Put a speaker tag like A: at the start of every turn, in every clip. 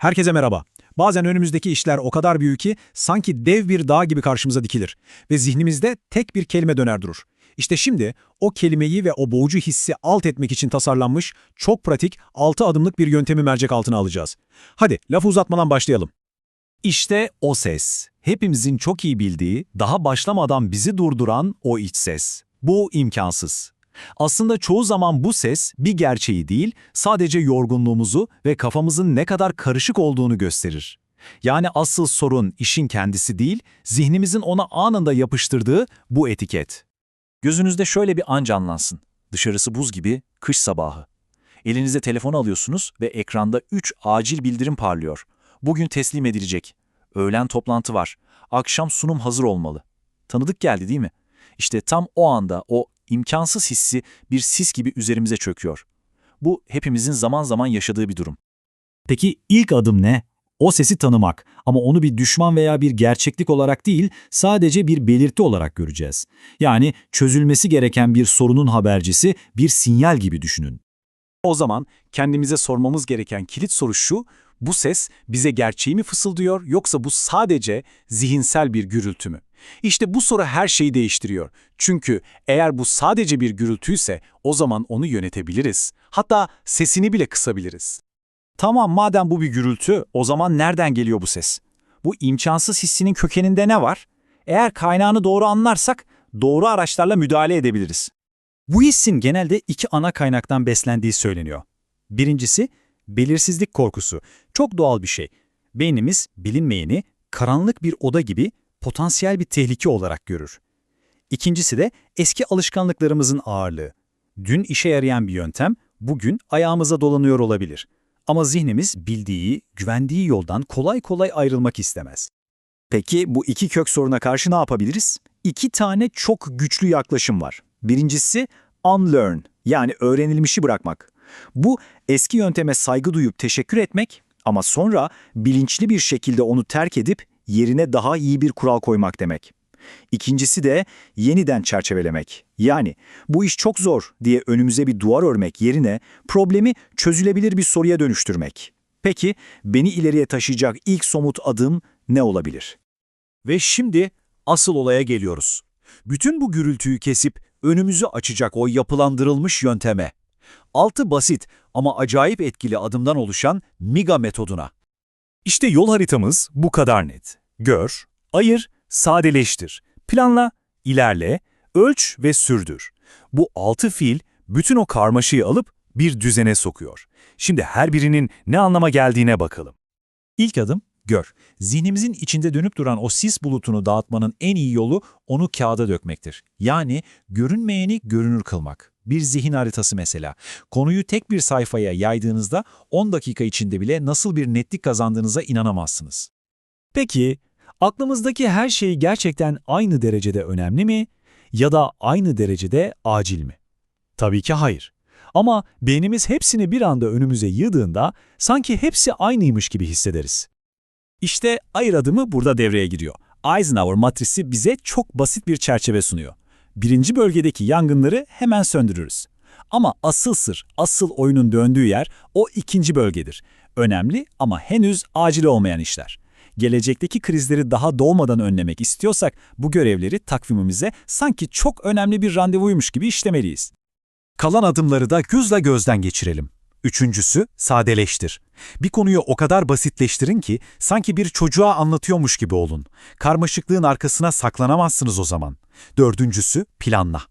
A: Herkese merhaba. Bazen önümüzdeki işler o kadar büyük ki sanki dev bir dağ gibi karşımıza dikilir ve zihnimizde tek bir kelime döner durur. İşte şimdi o kelimeyi ve o boğucu hissi alt etmek için tasarlanmış çok pratik 6 adımlık bir yöntemi mercek altına alacağız. Hadi lafı uzatmadan başlayalım.
B: İşte o ses. Hepimizin çok iyi bildiği, daha başlamadan bizi durduran o iç ses. Bu imkansız. Aslında çoğu zaman bu ses bir gerçeği değil, sadece yorgunluğumuzu ve kafamızın ne kadar karışık olduğunu gösterir. Yani asıl sorun işin kendisi değil, zihnimizin ona anında yapıştırdığı bu etiket. Gözünüzde şöyle bir an canlansın. Dışarısı buz gibi, kış sabahı. Elinize telefonu alıyorsunuz ve ekranda 3 acil bildirim parlıyor. Bugün teslim edilecek. Öğlen toplantı var. Akşam sunum hazır olmalı. Tanıdık geldi değil mi? İşte tam o anda o imkansız hissi bir sis gibi üzerimize çöküyor. Bu hepimizin zaman zaman yaşadığı bir durum.
C: Peki ilk adım ne? O sesi tanımak ama onu bir düşman veya bir gerçeklik olarak değil, sadece bir belirti olarak göreceğiz. Yani çözülmesi gereken bir sorunun habercisi, bir sinyal gibi düşünün.
B: O zaman kendimize sormamız gereken kilit soru şu, bu ses bize gerçeği mi fısıldıyor yoksa bu sadece zihinsel bir gürültü mü? İşte bu soru her şeyi değiştiriyor. Çünkü eğer bu sadece bir gürültüyse o zaman onu yönetebiliriz. Hatta sesini bile kısabiliriz. Tamam madem bu bir gürültü o zaman nereden geliyor bu ses? Bu imkansız hissinin kökeninde ne var? Eğer kaynağını doğru anlarsak doğru araçlarla müdahale edebiliriz.
C: Bu hissin genelde iki ana kaynaktan beslendiği söyleniyor. Birincisi, belirsizlik korkusu. Çok doğal bir şey. Beynimiz bilinmeyeni karanlık bir oda gibi potansiyel bir tehlike olarak görür. İkincisi de eski alışkanlıklarımızın ağırlığı. Dün işe yarayan bir yöntem bugün ayağımıza dolanıyor olabilir. Ama zihnimiz bildiği, güvendiği yoldan kolay kolay ayrılmak istemez.
B: Peki bu iki kök soruna karşı ne yapabiliriz? İki tane çok güçlü yaklaşım var. Birincisi unlearn yani öğrenilmişi bırakmak. Bu eski yönteme saygı duyup teşekkür etmek ama sonra bilinçli bir şekilde onu terk edip yerine daha iyi bir kural koymak demek. İkincisi de yeniden çerçevelemek. Yani bu iş çok zor diye önümüze bir duvar örmek yerine problemi çözülebilir bir soruya dönüştürmek. Peki beni ileriye taşıyacak ilk somut adım ne olabilir?
D: Ve şimdi asıl olaya geliyoruz. Bütün bu gürültüyü kesip önümüzü açacak o yapılandırılmış yönteme. Altı basit ama acayip etkili adımdan oluşan MIGA metoduna. İşte yol haritamız bu kadar net. Gör, ayır, sadeleştir, planla, ilerle, ölç ve sürdür. Bu altı fiil bütün o karmaşayı alıp bir düzene sokuyor. Şimdi her birinin ne anlama geldiğine bakalım. İlk adım gör. Zihnimizin içinde dönüp duran o sis bulutunu dağıtmanın en iyi yolu onu kağıda dökmektir. Yani görünmeyeni görünür kılmak. Bir zihin haritası mesela. Konuyu tek bir sayfaya yaydığınızda 10 dakika içinde bile nasıl bir netlik kazandığınıza inanamazsınız. Peki, aklımızdaki her şey gerçekten aynı derecede önemli mi ya da aynı derecede acil mi? Tabii ki hayır. Ama beynimiz hepsini bir anda önümüze yığdığında sanki hepsi aynıymış gibi hissederiz. İşte ayır adımı burada devreye giriyor. Eisenhower matrisi bize çok basit bir çerçeve sunuyor. Birinci bölgedeki yangınları hemen söndürürüz. Ama asıl sır, asıl oyunun döndüğü yer o ikinci bölgedir. Önemli ama henüz acil olmayan işler. Gelecekteki krizleri daha doğmadan önlemek istiyorsak bu görevleri takvimimize sanki çok önemli bir randevuymuş gibi işlemeliyiz. Kalan adımları da gözle gözden geçirelim. Üçüncüsü, sadeleştir. Bir konuyu o kadar basitleştirin ki sanki bir çocuğa anlatıyormuş gibi olun. Karmaşıklığın arkasına saklanamazsınız o zaman. Dördüncüsü, planla.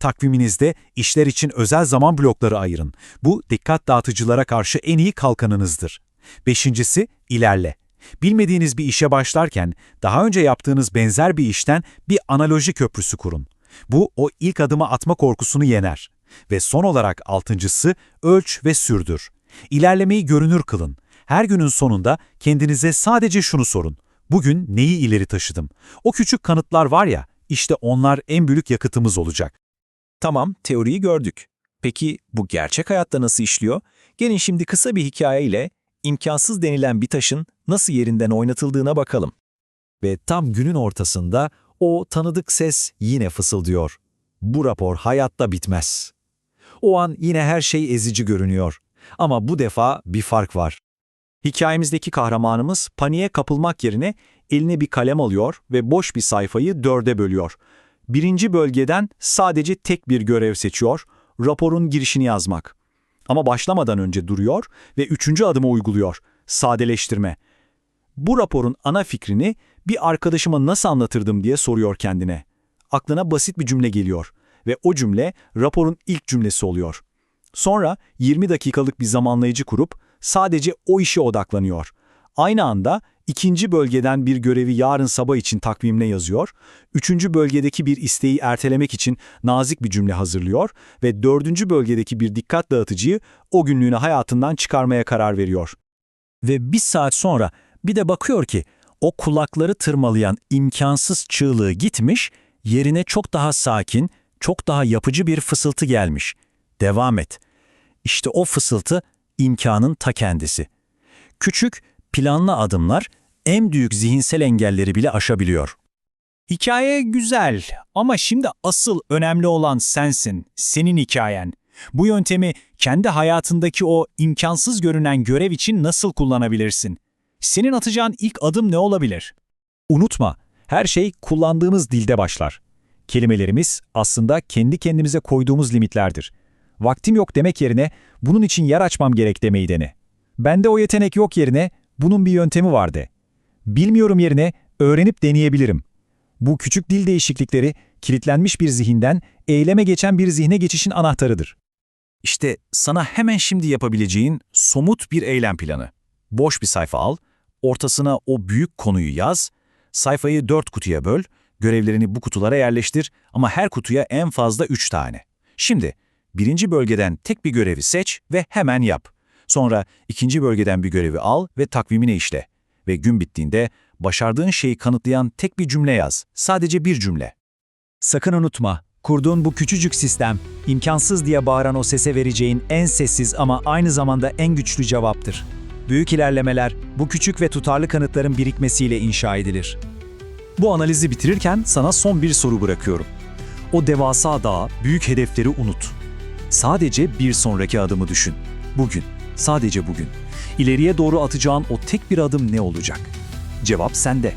D: Takviminizde işler için özel zaman blokları ayırın. Bu dikkat dağıtıcılara karşı en iyi kalkanınızdır. Beşincisi, ilerle. Bilmediğiniz bir işe başlarken daha önce yaptığınız benzer bir işten bir analoji köprüsü kurun. Bu o ilk adımı atma korkusunu yener. Ve son olarak altıncısı ölç ve sürdür. İlerlemeyi görünür kılın. Her günün sonunda kendinize sadece şunu sorun. Bugün neyi ileri taşıdım? O küçük kanıtlar var ya, işte onlar en büyük yakıtımız olacak.
B: Tamam, teoriyi gördük. Peki bu gerçek hayatta nasıl işliyor? Gelin şimdi kısa bir hikayeyle imkansız denilen bir taşın nasıl yerinden oynatıldığına bakalım. Ve tam günün ortasında o tanıdık ses yine fısıldıyor. Bu rapor hayatta bitmez. O an yine her şey ezici görünüyor. Ama bu defa bir fark var. Hikayemizdeki kahramanımız paniğe kapılmak yerine eline bir kalem alıyor ve boş bir sayfayı dörde bölüyor. Birinci bölgeden sadece tek bir görev seçiyor, raporun girişini yazmak. Ama başlamadan önce duruyor ve üçüncü adımı uyguluyor, sadeleştirme. Bu raporun ana fikrini bir arkadaşıma nasıl anlatırdım diye soruyor kendine. Aklına basit bir cümle geliyor ve o cümle raporun ilk cümlesi oluyor. Sonra 20 dakikalık bir zamanlayıcı kurup sadece o işe odaklanıyor. Aynı anda ikinci bölgeden bir görevi yarın sabah için takvimine yazıyor, üçüncü bölgedeki bir isteği ertelemek için nazik bir cümle hazırlıyor ve dördüncü bölgedeki bir dikkat dağıtıcıyı o günlüğüne hayatından çıkarmaya karar veriyor.
C: Ve bir saat sonra bir de bakıyor ki o kulakları tırmalayan imkansız çığlığı gitmiş, yerine çok daha sakin, çok daha yapıcı bir fısıltı gelmiş. Devam et. İşte o fısıltı imkanın ta kendisi. Küçük, planlı adımlar en büyük zihinsel engelleri bile aşabiliyor.
A: Hikaye güzel ama şimdi asıl önemli olan sensin, senin hikayen. Bu yöntemi kendi hayatındaki o imkansız görünen görev için nasıl kullanabilirsin? Senin atacağın ilk adım ne olabilir?
C: Unutma, her şey kullandığımız dilde başlar. Kelimelerimiz aslında kendi kendimize koyduğumuz limitlerdir. Vaktim yok demek yerine bunun için yer açmam gerek demeyi dene. Bende o yetenek yok yerine bunun bir yöntemi var de. Bilmiyorum yerine öğrenip deneyebilirim. Bu küçük dil değişiklikleri kilitlenmiş bir zihinden eyleme geçen bir zihne geçişin anahtarıdır.
B: İşte sana hemen şimdi yapabileceğin somut bir eylem planı. Boş bir sayfa al, ortasına o büyük konuyu yaz, sayfayı dört kutuya böl, görevlerini bu kutulara yerleştir ama her kutuya en fazla üç tane. Şimdi birinci bölgeden tek bir görevi seç ve hemen yap. Sonra ikinci bölgeden bir görevi al ve takvimine işle. Ve gün bittiğinde başardığın şeyi kanıtlayan tek bir cümle yaz. Sadece bir cümle.
C: Sakın unutma, kurduğun bu küçücük sistem, imkansız diye bağıran o sese vereceğin en sessiz ama aynı zamanda en güçlü cevaptır. Büyük ilerlemeler, bu küçük ve tutarlı kanıtların birikmesiyle inşa edilir. Bu analizi bitirirken sana son bir soru bırakıyorum. O devasa dağı, büyük hedefleri unut. Sadece bir sonraki adımı düşün. Bugün, sadece bugün. İleriye doğru atacağın o tek bir adım ne olacak? Cevap sende.